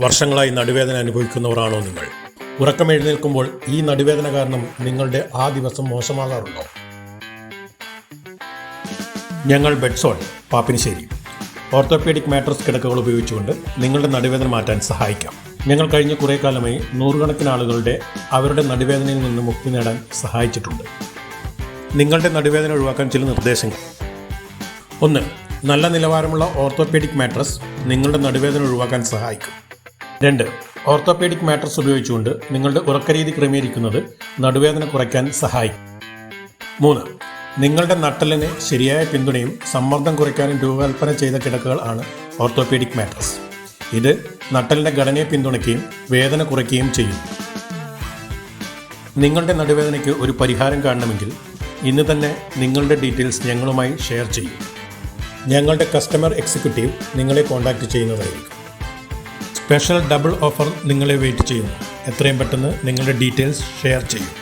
വർഷങ്ങളായി നടുവേദന അനുഭവിക്കുന്നവരാണോ നിങ്ങൾ? ഉറക്കം എഴുന്നേൽക്കുമ്പോൾ ഈ നടുവേദന കാരണം നിങ്ങളുടെ ആ ദിവസം മോശമാകാറുണ്ടോ? ഞങ്ങൾ ബെഡ്സോൺ പാപ്പിനിശ്ശേരി. ഓർത്തോപീഡിക് മാട്രസ് കിടക്കകൾ ഉപയോഗിച്ചുകൊണ്ട് നിങ്ങളുടെ നടുവേദന മാറ്റാൻ സഹായിക്കാം. ഞങ്ങൾ കഴിഞ്ഞ കുറേ കാലമായി നൂറുകണക്കിന് ആളുകളുടെ അവരുടെ നടുവേദനയിൽ നിന്ന് മുക്തി നേടാൻ സഹായിച്ചിട്ടുണ്ട്. നിങ്ങളുടെ നടുവേദന ഒഴിവാക്കാൻ ചില നിർദ്ദേശങ്ങൾ. ഒന്ന് നല്ല നിലവാരമുള്ള ഓർത്തോപീഡിക് മാട്രസ് നിങ്ങളുടെ നടുവേദന ഒഴിവാക്കാൻ സഹായിക്കും. രണ്ട്. ഓർത്തോപീഡിക് മാട്രസ് ഉപയോഗിച്ചുകൊണ്ട് നിങ്ങളുടെ ഉറക്കരീതി ക്രമീകരിക്കുന്നത് നടുവേദന കുറയ്ക്കാൻ സഹായിക്കും. മൂന്ന്. നിങ്ങളുടെ നട്ടലിന് ശരിയായ പിന്തുണയും സമ്മർദ്ദം കുറയ്ക്കാനും രൂപകൽപ്പന ചെയ്ത കിടക്കകൾ ആണ് ഓർത്തോപീഡിക് മാട്രസ്. ഇത് നട്ടലിന്റെ ഘടനയെ പിന്തുണയ്ക്കുകയും വേദന കുറയ്ക്കുകയും ചെയ്യും. നിങ്ങളുടെ നടുവേദനയ്ക്ക് ഒരു പരിഹാരം കാണണമെങ്കിൽ ഇന്ന് തന്നെ നിങ്ങളുടെ ഡീറ്റെയിൽസ് ഞങ്ങളുമായി ഷെയർ ചെയ്യും. ഞങ്ങളുടെ കസ്റ്റമർ എക്സിക്യൂട്ടീവ് നിങ്ങളെ കോൺടാക്റ്റ് ചെയ്യുന്നതായിരിക്കും സ്പെഷ്യൽ ഡബിൾ ഓഫർ നിങ്ങളെ വെയിറ്റ് ചെയ്യുന്നു എത്രയും പെട്ടെന്ന് നിങ്ങളുടെ ഡീറ്റെയിൽസ് ഷെയർ ചെയ്യും.